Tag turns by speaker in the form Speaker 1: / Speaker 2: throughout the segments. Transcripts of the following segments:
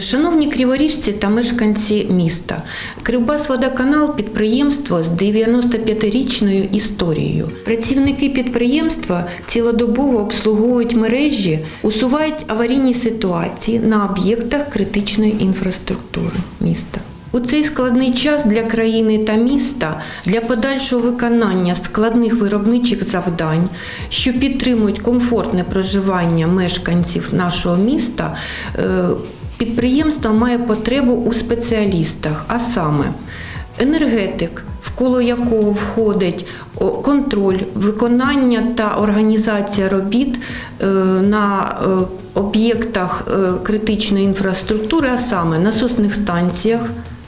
Speaker 1: Шановні криворіжці та мешканці міста, Кривбасводоканал – підприємство з 95-річною історією. Працівники підприємства цілодобово обслуговують мережі, усувають аварійні ситуації на об'єктах критичної інфраструктури міста. У цей складний час для країни та міста для подальшого виконання складних виробничих завдань, що підтримують комфортне проживання мешканців нашого міста, е, підприємство має потребу у спеціалістах, а саме енергетик, в коло якого входить контроль, виконання та організація робіт е, на е, об'єктах е, критичної інфраструктури, а саме насосних станціях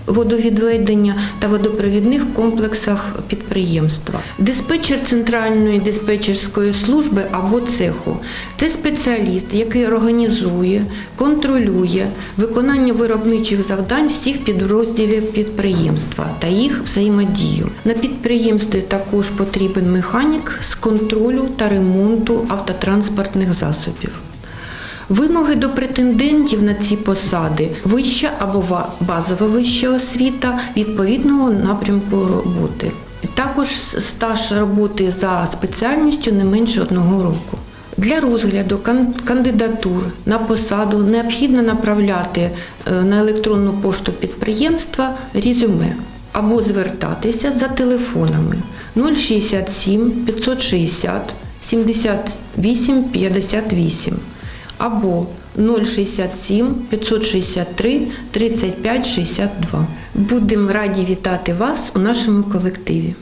Speaker 1: водовідведення та водопровідних комплексах підприємства. Диспетчер центральної диспетчерської служби або цеху це спеціаліст, який організує, контролює виконання виробничих завдань всіх підрозділів підприємства та їх взаємодію. На підприємстві також потрібен механік з контролю та ремонту автотранспортних засобів. Вимоги до претендентів на ці посади вища або базова вища освіта відповідного напрямку роботи. Також стаж роботи за спеціальністю не менше одного року. Для розгляду кандидатур на посаду необхідно направляти е, на електронну пошту підприємства резюме або звертатися за телефонами 067 560 78 58 або 067 563 35 62. Будемо раді вітати вас у нашому колективі.